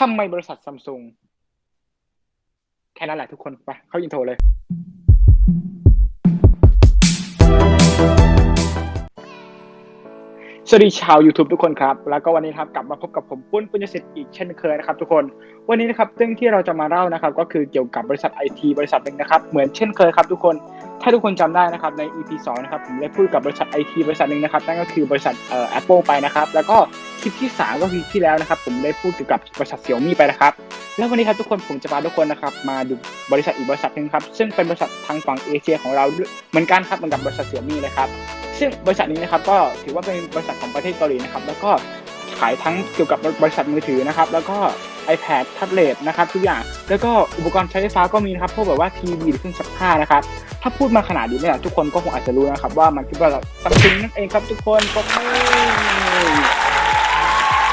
ทำไมบริษัทซัมซุงแค่นั้นแหละทุกคนไปเข้าอินโทรเลย วัสดีชาว YouTube ทุกคนครับ แล้วก็วันนี้ครับกลับมาพบกับผมปุ้นปุ้ญยศิษฐ์อีกเช่นเคยนะครับทุกคน วันนี้นะครับเรื่องที่เราจะมาเล่านะครับก็คือเกี่ยวกับบริษัทไอทีบริษัทหนึ่งนะครับเหมือนเช่นเคยครับทุกคน ถ้าทุกคนจำได้นะครับใน EP 2นะครับผมได้พูดกับบริษัทไอทีบริษัทหนึ่งนะครับนั่นก็คือบริษัทเอ่อ Apple ไปนะครับแล้วก็คลิปที่ 3 ก็คือที่แล้วนะครับผมได้พูดเกี่ยวกับบริษัทเสี่ยมี่ไปนะครับแล้ววันนี้ครับทุกคนผมจะพาทุกคนนะครับมาดูบริษัทอีกบริษัทหนึ่งครับซึ่งเป็นบริษัททางฝั่งเอเชียของเราเหมือนกันครับเหมือนกับบริษัทเสี่ยมี่เลยครับซึ่งบริษัทนี้นะครับก็ถือว่าเป็นบริษัทของประเทศเกาหลีนะครับ แล้วก็ขายทั้งเกี่ยวกับบริษัทมือถือนะครับ แล้วก็ iPad แท็บเล็ตนะครับทุกอย่าง แล้วก็อุปกรณ์ใช้ไฟฟ้าก็มีนะครับพวกแบบว่าทีวีหรือเครื่องซักผ้านะครับ ถ้าพูดมาขนาดนี้เนี่ยทุกคนก็คงอาจจะรู้นะครับ ว่ามันคือบริษัทซัมซุงนั่นเองครับทุกคนปรบมือ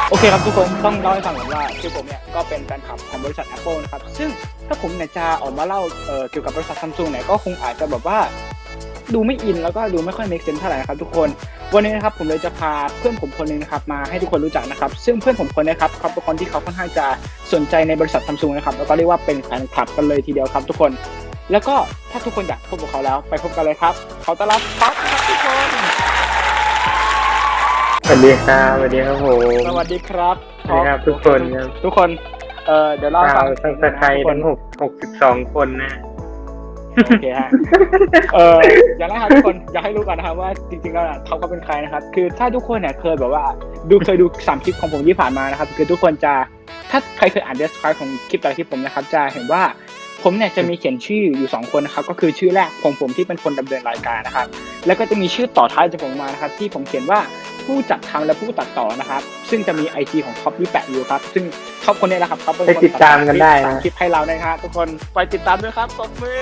โอเคครับทุกคนต้องเล่าให้ฟังก่อนว่าคือผมเนี่ยก็เป็นแฟนคลับของบริษัท Apple นะครับ ซึ่งถ้าผมเนี่ยจะออกมาเล่าเเกี่ยวกับบริษัทซัมซุงเนี่ยก็คงอาจจะแบบว่า ดูไม่อินแล้วก็ดูไม่ค่อย make sense เท่าไหร่นะครับทุกคน วันนี้นะครับผมเลยจะพาเพื่อนผมคนหนึงนะครับมาให้ทุกคนรู้จักนะครับ ซึ่งเพื่อนผมคนนี้ครับเขาเป็นคนที่เขาค่อนข้างจะสนใจในบริษัทซัมซุงนะครับแล้วก็เรียกว่าเป็นแฟนคลับกันเลยทีเดียวครับทุกคน แล้วก็ถ้าทุกคนอยากพบกับเขาแล้ว ไปพบกันเลยครับเขาต้อนรับท็อปครับทุกคนสวัสดีครับสวัสดีครับผมสวัสดีครับสวัสดีครับทุกคนครับทุกคนเอ่อเดี๋ยวเล่าให้ชาฟัวงทั้งประเทศทุกคนทั้งหกหกสิบสองคนนะ โอเคฮะเอออย่างแรกครับทุกคนอยากให้รู้ก่อนนะครับว่าจริงๆแล้วน่ะเขาก็เป็นใครนะครับ คือถ้าทุกคนเนี่ยเคยแบบว่า ดูเคยดูสามคลิปของผมที่ผ่านมานะครับ คือทุกคนจะถ้าใครเคยอ่าน describe ของคลิปแต่ละคลิปผมนะครับ จะเห็นว่าผมเนี่ยจะมีเขียนชื่ออยู่สองคนนะครับ ก็คือชื่อแรกของผมที่เป็นคนดำเนินรายการนะครับ แล้วก็จะมีชื่อต่อท้ายจากผมมานะครับ ที่ผมเขียนว่า ผู้จัดทำและผู้ตัดต่อนะครับ ซึ่งจะมีไอจีของท็อปที่แปะอยู่ครับ ซึ่งท็อปคนนี้แหละครับเขาเป็นไปคนติดตามกันได้สานะมคลิปให้เรานะครับทุกคนไปติดตามด้วยครับตบมือ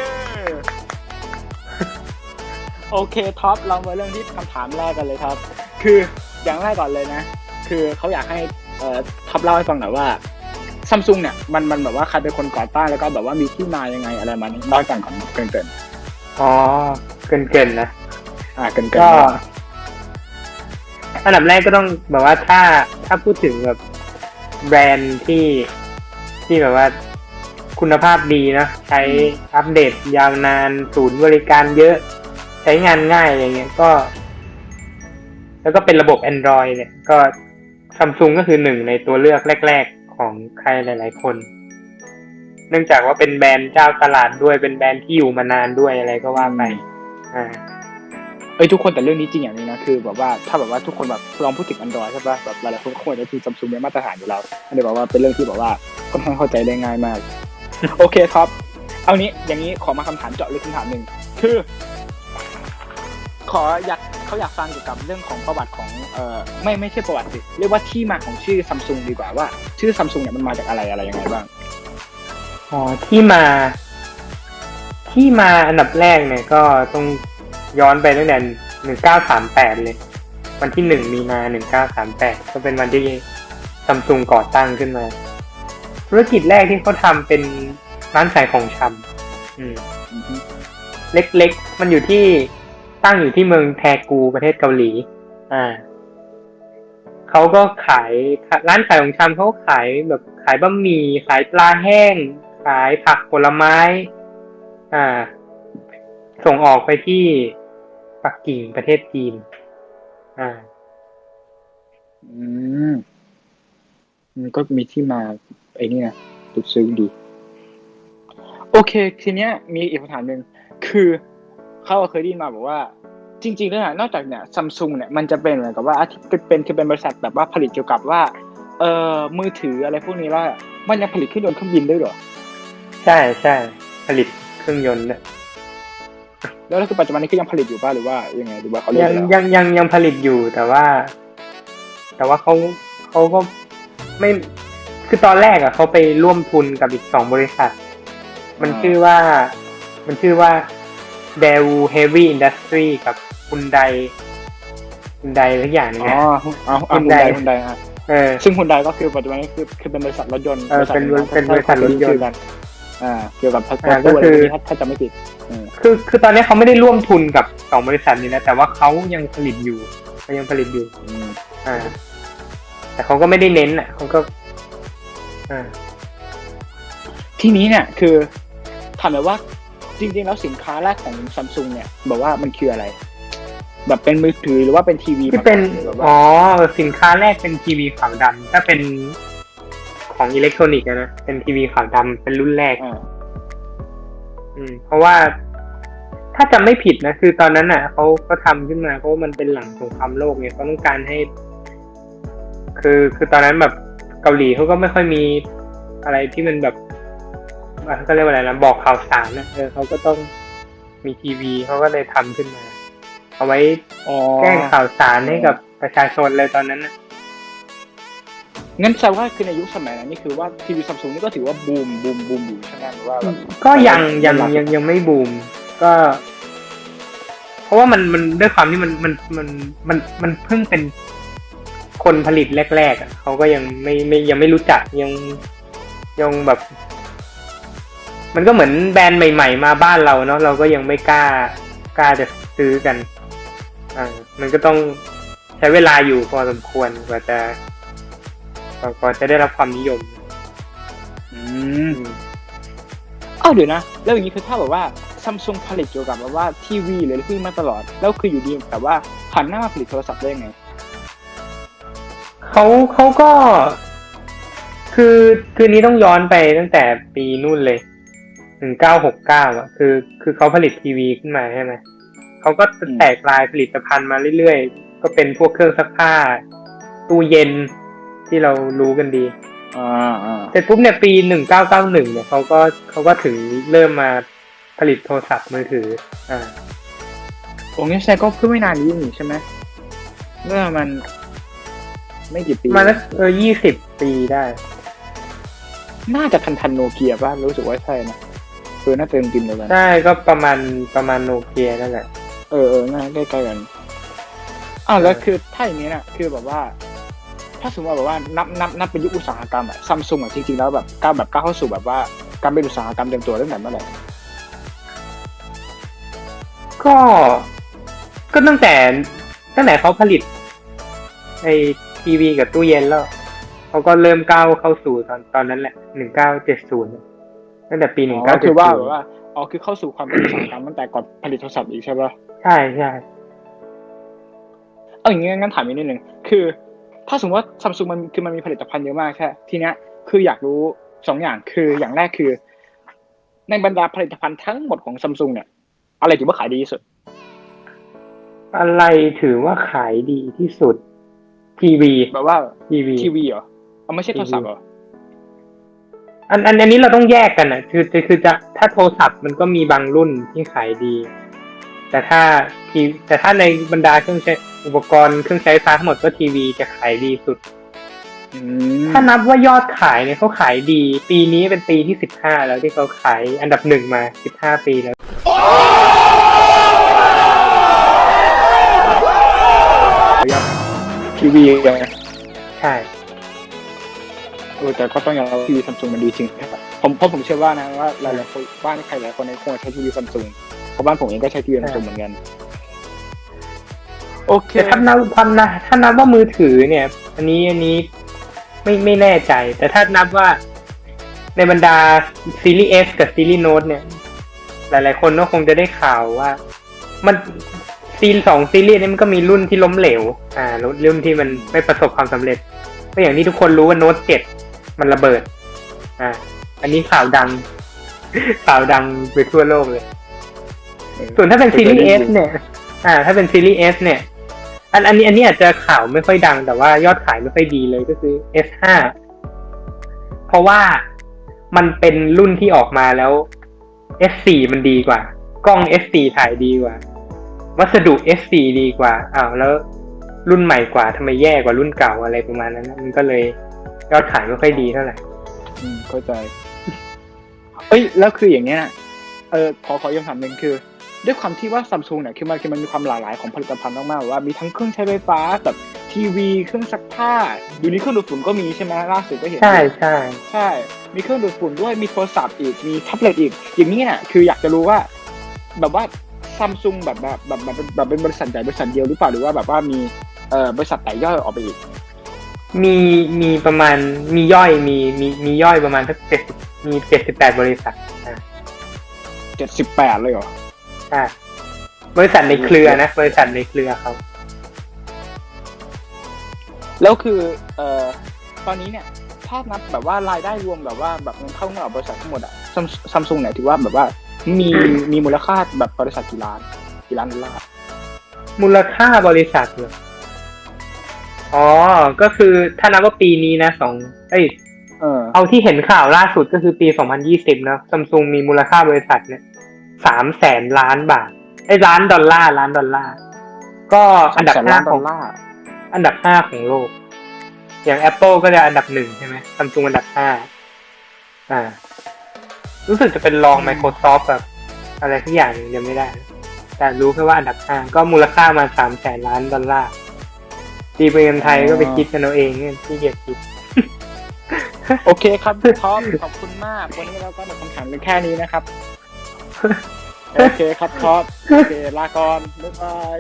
โอเคท็อปเรามาเรื่องที่คำถามแรกกันเลยครับ คืออย่างแรกก่อนเลยนะ คือเขาอยากให้เอ่อท็อปเล่าให้ฟังหน่อยว่าซัมซุงเนี่ยมันมันแบบว่าใครเป็นคนก่อตั้งแล้วก็แบบว่ามีที่มายังไงอะไรมานี่เล่าให้ฟังก่อนเกินเกินอ๋อเกินเกินๆนะๆอ่าเกินเกินก็ อันดับแรกก็ต้องแบบว่าถ้าถ้าพูดถึงแบบแบรนด์ที่ที่แบบว่าคุณภาพดีนะใช้อัปเดตยาวนานศูนย์บริการเยอะ ใช้งานง่ายอะไรเงี้ยก็ แล้วก็เป็นระบบ Android เนี่ย ก็ซัมซุงก็คือหนึ่งในตัวเลือกแรก ๆ ของใครหลาย ๆ คน เนื่องจากว่าเป็นแบรนด์เจ้าตลาดด้วยเป็นแบรนด์ที่อยู่มานานด้วยอะไรก็ว่าไปอ่า เอ้ยทุกคนแต่เรื่องนี้จริงอย่างนี้นะคือแบบว่าถ้าแบบว่าทุกคนแบบลองพูดถึง Android ใช่ปะแบบหลายๆคนก็ควรจะคือซัมซุงเป็นมาตรฐานอยู่แล้วอันนี้แบบว่าเป็นเรื่องที่แบบว่าค่อนข้างเข้าใจได้ง่ายมาก โอเคครับ เอานี้อย่างนี้ขอมาคำถามเจาะลึกคำถามหนึ่งคือ ขออยากเขาอยากฟังเกี่ยวกับเรื่องของประวัติของเอ่อไม่ไม่ใช่ประวัติสิเรียกว่าที่มาของชื่อซัมซุงดีกว่าว่า ชื่อซัมซุงเนี่ยมันมาจากอะไรอะไรยังไงบ้างอ๋อที่มา ที่มาอันดับแรกเนี่ยก็ต้อง ย้อนไปตั้งแต่หนึ่งเก้าสามแปดเลย วันที่หนึ่งมีนาหนึ่งเก้าสามแปดก็เป็นวันที่ซัมซุงก่อตั้งขึ้นมา ธุรกิจแรกที่เขาทำเป็นร้านขายของชำอืมอือฮึเล็กๆ มันอยู่ที่ตั้งอยู่ที่เมืองแทกูประเทศเกาหลี อ่าเขาก็ขายร้านขายของชำเขาก็ขายแบบขายบะหมี่ขายปลาแห้ง ขายผักผลไม้ อ่า ส่งออกไปที่ ปักกิ่งประเทศจีน อ่า อืมมันก็มีที่มาไอ้นี่นะลึกซึ้งดี โอเค ทีเนี้ย มีอีกคำถามหนึ่งคือเขาเคยได้ยินมาบอกว่า จริงๆแล้วน่ะนอกจากเนี่ยซัมซุงเนี่ยมันจะเป็นเหมือนกับว่าที่เป็นเป็นคือเป็นบริษัทแบบว่าผลิตเกี่ยวกับว่า เอ่อมือถืออะไรพวกนี้แล้วอะมันยังผลิตเครื่องยนต์เครื่องบินด้วยเหรอ ใช่ใช่ผลิตเครื่องยนต์ด้วย แล้วคือปัจจุบันนี้ก็ยังผลิตอยู่ป่ะหรือว่ายังไงหรือว่าเขาเลิกยังไปแล้วยังยังยังผลิตอยู่แต่ว่า แต่ว่าเขาเขาก็ไม่คือตอนแรกอะเขาไปร่วมทุนกับอีกสองบริษัท มันชื่อว่ามันชื่อว่า d e w Heavy Industry กับคุณไดคุณไดทุกอย่างนึงอ๋อนะ เอาเอาฮุฮุนนไดไดฮุนไดอะเออ ซึ่งฮุนไดก็คือปัจจุบันนี้คือคือเป็นบริษัทรถยนต์เออเป็นหงะเป็นบริษัทรถยนต์ ชื่อกัน อ่า เกี่ยวกับพัฒอ่านาก็ตัวอะไรคือนี้ถ้าถ้าจะไม่ผิดอืมคือคือตอนนี้เขาไม่ได้ร่วมทุนกับสองบริษัทนี้นะ แต่ว่าเขายังผลิตอยู่เขายังผลิตอยู่อืมอ่า แต่เขาก็ไม่ได้เน้นอะเขาก็ อ่า ทีนี้เนี่ย คือถามเลยว่า จริง ๆ แล้วสินค้าแรกของซัมซุงเนี่ยแบบว่ามันคืออะไร แบบเป็นมือถือหรือว่าเป็นทีวีที่เป็นมาก่อหรือแบบว่าอ๋อสินค้าแรกเป็นทีวีขาวดำถ้าเป็น ของอิเล็กทรอนิกส์อะนะ เป็นทีวีขาวดำเป็นรุ่นแรกอ่าอืม เพราะว่าถ้าจำไม่ผิดนะ คือตอนนั้นน่ะเขาก็ทำขึ้นมาเพราะว่ามันเป็นหลังสงครามโลกเนี่ยเขาต้องการให้ คือคือตอนนั้นแบบเกาหลีเขาก็ไม่ค่อยมีอะไรที่มันแบบอะก็เรียกว่าอะไรนะบอกข่าวสารนะเออเขาก็ต้องมีทีวีเขาก็เลยทำขึ้นมา เอาไว้อ๋อแจ้งข่าวสารให้กับประชาชนเลยตอนนั้นนะ งั้นแสดงว่าคือในยุคสมัยนั้นนี่คือว่าทีวีซัมซุงนี่ก็ถือว่าบูมบูมบูมอยู่ใช่ไหมหรือว่าแบบก็ยังยังยังยังไม่บูม ก็ เพราะว่ามันมันด้วยความที่มันมันมันมันมันเพิ่งเป็นคนผลิตแรกๆอะเขาก็ยังไม่ไม่ยังไม่รู้จักยังยังแบบ มันก็เหมือนแบรนด์ใหม่ ๆ มาบ้านเราเนาะเราก็ยังไม่กล้ากล้าจะซื้อกันอ่ามันก็ต้องใช้เวลาอยู่พอสมควรกว่าจะ กว่ากว่าจะได้รับความนิยม อืมอ้าวเดี๋ยวนะ แล้วอย่างนี้คือถ้าแบบว่าซัมซุงผลิตเกี่ยวกับแบบว่าทีวีหรืออะไรพวกนี้มาตลอด แล้วคืออยู่ดีแบบว่าหันหน้ามาผลิตโทรศัพท์ได้ยังไงเขาเขาก็ คือคือนี้ต้องย้อนไปตั้งแต่ปีนู่นเลยหนึ่งเก้าหกเก้าอะ คือ คือเขาผลิตทีวีขึ้นมาใช่ไหมเขาก็อืมแตกลายผลิตภัณฑ์มาเรื่อยๆ ก็เป็นพวกเครื่องซักผ้า ตู้เย็น ที่เรารู้กันดีอ่าอ่าเสร็จปุ๊บเนี่ยปีหนึ่งเก้าเก้าหนึ่งเนี่ยเขาก็เขาก็ถึงเริ่มมาผลิตโทรศัพท์มือถือ อ่าโอ้งั้นแสดงก็เพิ่งไม่นานนี้นี่ใช่ไหมเมื่อมัน ไม่กี่ปีมาแล้วเออยี่สิบปีได้ น่าจะทันทันโนเกียป่ะรู้สึกว่าใช่นะคือน่าจะเต็มติมเลยกันใช่ก็ประมาณประมาณโนเกียนั่นแหละ เออเออน่าใกล้ๆกันอ้าวแล้วคือถ้าอย่างนี้น่ะคือแบบว่า ถ้าสมมติว่าแบบว่านับนับนับเป็นยุคอุตสาหกรรมอะซัมซุงอะจริงๆแล้วแบบก้าวแบบก้าวเข้าสู่แบบว่าการเป็นอุตสาหกรรมเต็มตัวตั้งแต่เมื่อไหร่ก็ก็ตั้งแต่ตั้งแต่เขาผลิตไอทีวีกับตู้เย็นแล้วเขาก็เริ่มก้าวเข้าสู่ตอนตอนนั้นแหละหนึ่งเก้าเจ็ดศูนย์ตั้งแต่ปีหนึ่งอ๋เก้าอเจ็คืดอว่าศูแบนบย์ว่าอ๋อคือเข้าสู่ความเป็นอุตสาหกรรมตั้งแต่ก่อนผลิตโทรศัพท์อีกใช่ป่ะใช่ใช่เอาอย่างงี้งั้นถามอีกนิดนึงคือ ถ้าสมมติว่าซัมซุงมันคือมันมีผลิตภัณฑ์เยอะมากใช่ทีเนี้ยคืออยากรู้สองอย่างคืออย่างแรกคือ ในบรรดาผลิตภัณฑ์ทั้งหมดของซัมซุงเนี่ย อะไรถือว่าขายดีที่สุด อะไรถือว่าขายดีที่สุด ทีวีแบบว่าทีวีทีวีเหรอเอาไม่ใช่โทรศัพท์เหรออันอันอันนี้เราต้องแยกกันนะคือคือจะถ้าโทรศัพท์มันก็มีบางรุ่นที่ขายดี แต่ถ้าทีแต่ถ้าในบรรดาเครื่องใช้ อุปกรณ์เครื่องใช้ไฟฟ้าทั้งหมดก็ทีวีจะขายดีสุดอืมถ้านับว่ายอดขายเนี่ยเขาขายดี ปีนี้เป็นปีที่สิบห้าแล้วที่เขาขายอันดับหนึ่งมาสิบห้าปีแล้วทีวีเลยใช่ เออแต่ก็ต้องยอมรับทีวีซัมซุงมันดีจริงผมเพราะผมเชื่อว่านะว่าหลายๆคนบ้านใครหลายคนในคงใช้ทีวีซัมซุงเพราะบ้านผมเองก็ใช้ทีวีซัมซุงเหมือนกัน โอเคแต่ถ้านับถ้านับถ้านับว่ามือถือเนี่ย อันนี้อันนี้ไม่ไม่แน่ใจ แต่ถ้านับว่าในบรรดาซีรีส์ S กับซีรีส์โน้ตเนี่ย หลาย ๆ คนก็คงจะได้ข่าวว่า มันซีนสองซีรีส์นี้มันก็มีรุ่นที่ล้มเหลว อ่ารุ่นที่มันไม่ประสบความสำเร็จก็อย่างที่ทุกคนรู้ว่าโน้ตเจ็ดมันระเบิด อ่า อันนี้ข่าวดัง ข่าวดังไปทั่วโลกเลย ส่วนถ้าเป็นซีรีส์ S เนี่ย อ่า ถ้าเป็นซีรีส์ S เนี่ย อันอันนี้อันนี้อาจจะข่าวไม่ค่อยดัง แต่ว่ายอดขายไม่ค่อยดีเลยก็คือ S5 เพราะว่ามันเป็นรุ่นที่ออกมาแล้ว S4 มันดีกว่า กล้อง S4 ถ่ายดีกว่า วัสดุ S4 ดีกว่าอ้าวแล้วรุ่นใหม่กว่าทำไมแย่กว่ารุ่นเก่าอะไรประมาณนั้น มันก็เลยยอดขายไม่ค่อยดีเท่าไหร่อืมเข้าใจ เอ้ย แล้วคืออย่างเงี้ย เออขอขอย้ำถามหนึ่งคือ ด้วยความที่ว่าซัมซุงเนี่ยคือมันคือมันมีความหลากหลายของผลิตภัณฑ์มากๆว่ามีทั้งเครื่องใช้ไฟฟ้าแบบทีวีเครื่องซักผ้าอยู่นี้เครื่องดูดฝุ่นก็มีใช่ไหมล่าสุดก็เห็นใช่ใช่ใช่ มีเครื่องดูดฝุ่นด้วยมีโทรศัพท์อีกมีแท็บเล็ตอีก อย่างนี้เนี่ยคืออยากจะรู้ว่า แบบว่าซัมซุงแบบแบบแบบแบบแบบเป็นบริษัทใหญ่บริษัทเดียวหรือเปล่าหรือว่าแบบว่ามีเอ่อบริษัทแตกย่อยออกไปอีก มีมีประมาณมีย่อยมีมีมีย่อยประมาณสักเจ็ดมีเจ็ดสิบแปดบริษัทอ่าเจ็ดสิบแปดเลยเหรอ ใช่บริษัทในเครือนะบริษัทในเครือเขาแล้วคือเอ่อตอนนี้เนี่ยถ้านับแบบว่ารายได้รวมแบบว่าแบบเงินเข้าเงินออกบริษัททั้งหมดอะซัมซุงเนี่ยถือว่าแบบว่ามีมีมูลค่าแบบบริษัทกี่ล้านกี่ล้านดอลลาร์มูลค่าบริษัทเหรออ๋อ ก็คือถ้านับว่าปีนี้นะสองเอ้ยเออเอาที่เห็นข่าวล่าสุดก็คือปี2020นะซัมซุงมีมูลค่าบริษัทเนี่ย สามแสนล้านบาทไอ้ยล้านดอลลาร์ล้านดอลลาร์ก็อันดับแสนห้าล้านขดอองลลาร์อันดับห้าของโลก อย่าง Apple ก็จะอันดับหนึ่งใช่ไหมซัมซุงอันดับห้าอ่า รู้สึกจะเป็นรอง Microsoft แบบอะไรทุกอย่างหนึ่งยังไม่ได้ แต่รู้แค่ว่าอันดับห้าก็มูลค่ามาสามแสนล้านดอลลาร์ตีเป็นเงินไทยก็ไปคิดกันเอาเองเนี่ยที่เกียจคิดโอเคครับท็อปขอบคุณมาก วันนี้เราก็หมดคำถามกันแค่นี้นะครับ โอเคครับท็อปโอเคลาก่อนบ๊ายบาย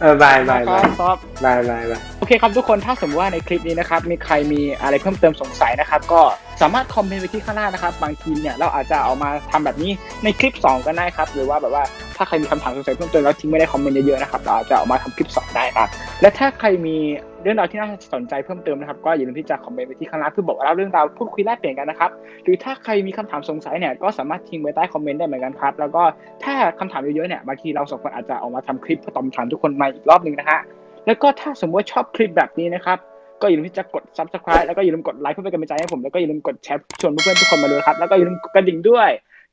เออบายบายคบารัยบท็อปบายบายบายโอเคครับทุกคนถ้าสมมติว่าในคลิปนี้นะครับมีใครมีอะไรเพิ่มเติมสงสัยนะครับ ก็สามารถคอมเมนต์ไว้ที่ข้างล่างนะครับ บางทีเนี่ยเราอาจจะเอามาทำแบบนี้ในคลิป 2 ก็ได้ครับ หรือว่าแบบว่า ถ้าใครมีคำถามสงสัยเพิ่มเติมแล้วทิ้งไม่ได้คอมเมนต์เยอะๆนะครับเราอาจจะเอามาทำคลิป2ได้ครับและถ้าใครมีเรื่องราวที่น่าสนใจเพิ่มเติมนะครับก็อย่าลืมที่จะคอมเมนต์ไว้ที่ข้างล่างเพื่อบอกเล่าเรื่องราวพูดคุยแลกเปลี่ยนกันนะครับหรือถ้าใครมีคำถามสงสัยเนี่ยก็สามารถทิ้งไว้ใต้คอมเมนต์ได้เหมือนกันครับแล้วก็ถ้าคำถามเยอะๆเนี่ยบางทีเราสองคนอาจจะเออกมาทำคลิปเพื่อตอบคำถามทุกคนมาอีกรอบหนึ่งนะฮะแล้วก็ถ้าสมมติว่าชอบคลิปแบบนี้นะครับก็อย่าลืมที่จะกด subscribe แล้วก็อย่าลืมกดไลค์เพื่อเป็นกำลังใจให้ผมแล้วก็อย่าลืมกดแชร์ชวนเพื่อนๆทุกคนมาดูนะครับแล้วก็อย่าลืมกดกระดิ่งด้วย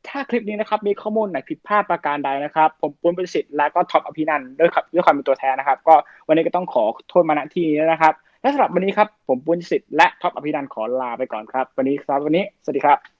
ถ้าคลิปนี้นะครับมีข้อมูลไหนผิดพลาดประการใดนะครับ ผมปุ้นประสิทธิ์และก็ท็อปอภินันด้วยครับด้วยความเป็นตัวแทนนะครับ ก็วันนี้ก็ต้องขอโทษมาณที่นี้นะครับและสำหรับวันนี้ครับผมปุ้นประสิทธิ์และท็อปอภินันขอลาไปก่อนครับ วันนี้ครับวันนี้สวัสดีครับ